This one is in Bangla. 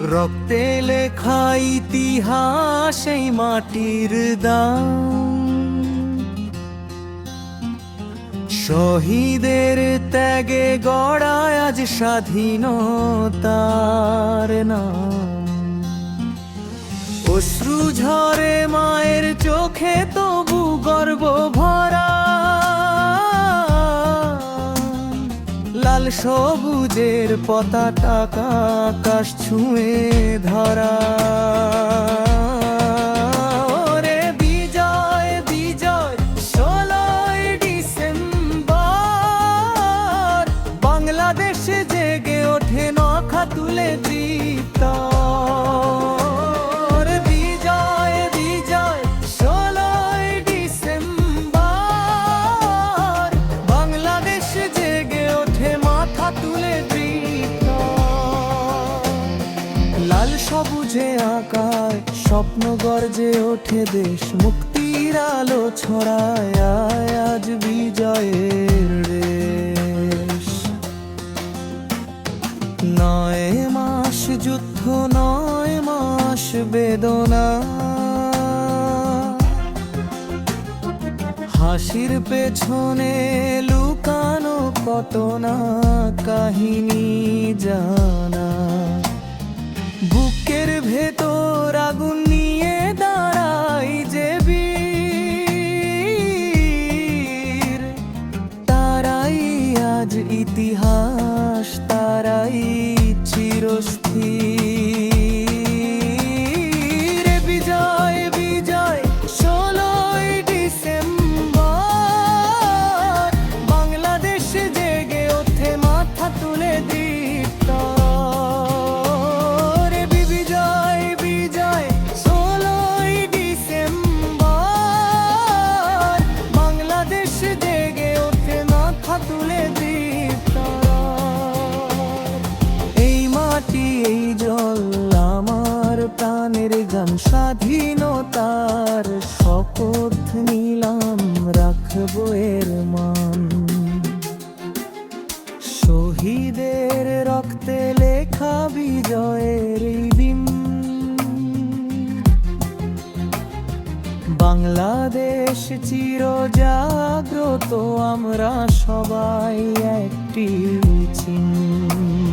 রক্তে লেখা ইতিহাস এই মাটির দাম। শহীদের ত্যাগে গড়ায় আজ স্বাধীনতার নাম। অশ্রু ঝরে মায়ের চোখে তবু গর্ব সবুজের পতাকা আকাশ ছুঁয়ে ধরা। বাংলাদেশে জেগে ওঠে নখা তুলে সবুজে আকার স্বপ্ন গর্জে ওঠে দেশ, মুক্তির আলো ছড়ায় আজ বিজয়ের দেশ। নয় মাস যুদ্ধ, নয় মাস বেদনা। হাসির পেছনে লুকানো কত না কাহিনী জানা চিরস্থির স্বাধীনতার শপথ নিলাম, রাখব এর মান। শহীদের রক্তে লেখা বিজয়ের দিন। বাংলাদেশ চির জাগ্রত আমরা সবাই একটি চিহ্ন।